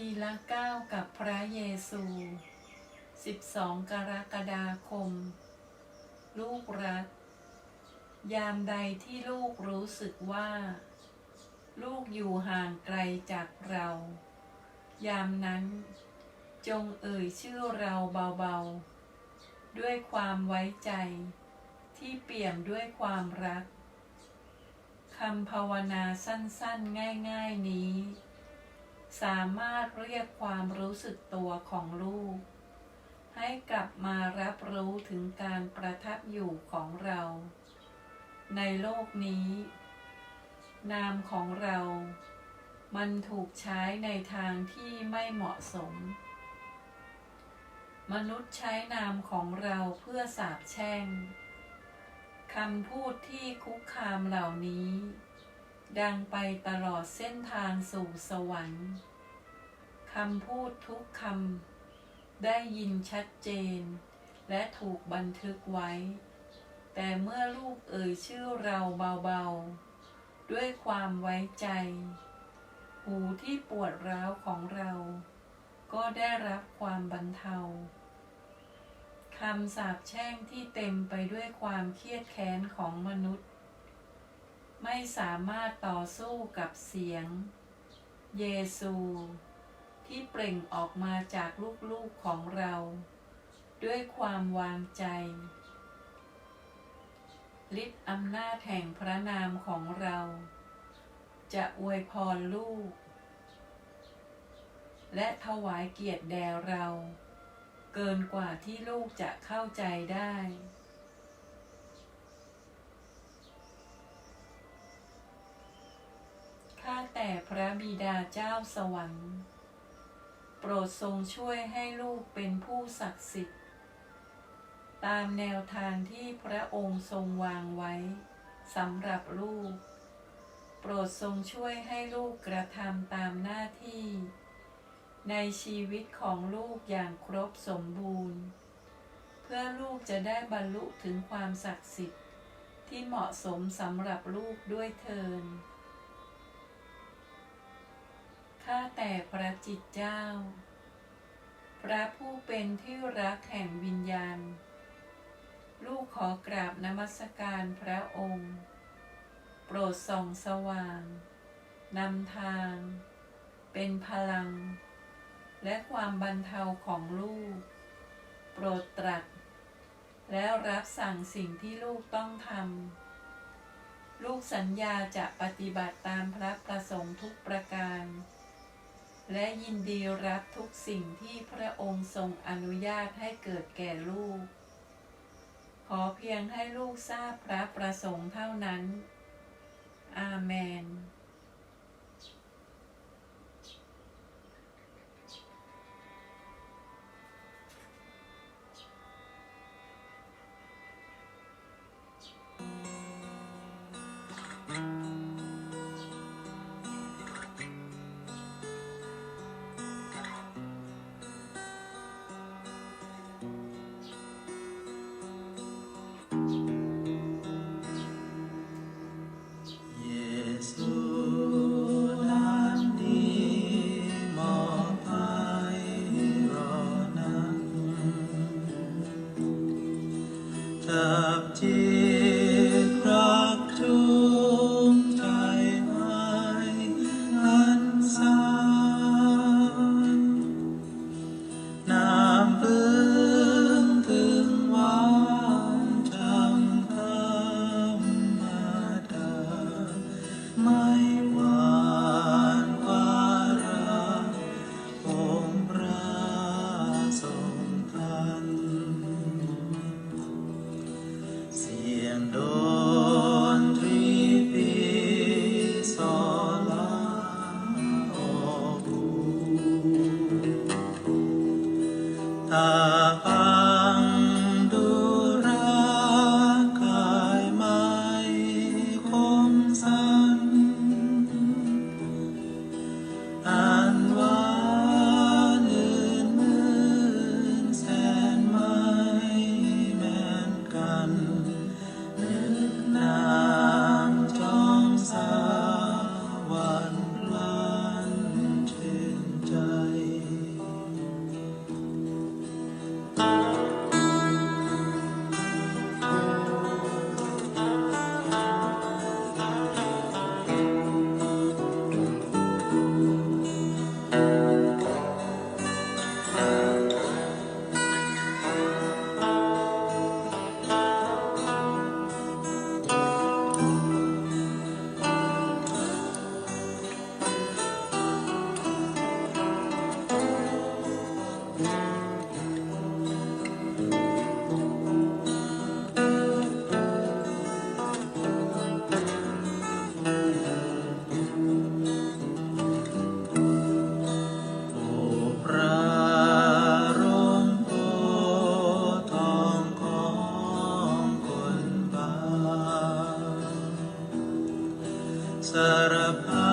ทีละเก้ากับพระเยซู 12 กรกฎาคม ลูกรัก ยามใดที่ลูกรู้สึกว่า ลูกอยู่ห่างไกลจากเรา ยามนั้น จงเอ่ยชื่อเราเบาๆ ด้วยความไว้ใจ ที่เปี่ยมด้วยความรักคำภาวนาสั้นๆง่าย ๆนี้ สามารถเรียกความรู้สึกตัวของลูก ให้กลับมารับรู้ถึงการประทับอยู่ของเรา ในโลกนี้ นามของเรา มันถูกใช้ในทางที่ไม่เหมาะสม มนุษย์ใช้นามของเราเพื่อสาบแช่งคำพูดที่คุกคามเหล่านี้ ดังไปตลอดเส้นทางสู่สวรรค์คำพูดทุกคำได้ยินชัดเจน และถูกบันทึกไว้ แต่เมื่อลูกเอ่ยชื่อเราเบาๆ ด้วยความไว้ใจ หูที่ปวดร้าวของเรา ก็ได้รับความบรรเทาคำสาปแช่งที่เต็มไปด้วยความเครียดแค้นของมนุษย์ ไม่สามารถต่อสู้กับเสียง เยซู ที่เปล่งออกมาจากลูกๆของเรา ด้วยความวางใจฤทธิ์อำนาจแห่งพระนามของเรา จะอวยพรลูก และถวายเกียรติแด่เรา เกินกว่าที่ลูกจะเข้าใจได้ บิดาเจ้าสวรรค์ โปรดทรงช่วยให้ลูกเป็นผู้ศักดิ์สิทธิ์ ตามแนวทางที่พระองค์ทรงวางไว้สำหรับลูก โปรดทรงช่วยให้ลูกกระทำตามหน้าที่ ในชีวิตของลูกอย่างครบสมบูรณ์ เพื่อลูกจะได้บรรลุถึงความศักดิ์สิทธิ์ที่เหมาะสมสำหรับลูกด้วยเทิน ข้าแต่พระจิตเจ้า พระผู้เป็นที่รักแห่งวิญญาณ ลูกขอกราบนมัสการพระองค์ โปรดส่องสว่าง นำทาง เป็นพลัง และความบรรเทาของลูก โปรดตรัส แล้วรับสั่งสิ่งที่ลูกต้องทำลูกสัญญาจะปฏิบัติตามพระประสงค์ทุกประการ และยินดีรับทุกสิ่งที่พระองค์ทรงอนุญาตให้เกิดแก่ลูก ขอเพียงให้ลูกทราบพระประสงค์เท่านั้น อาเมน sarap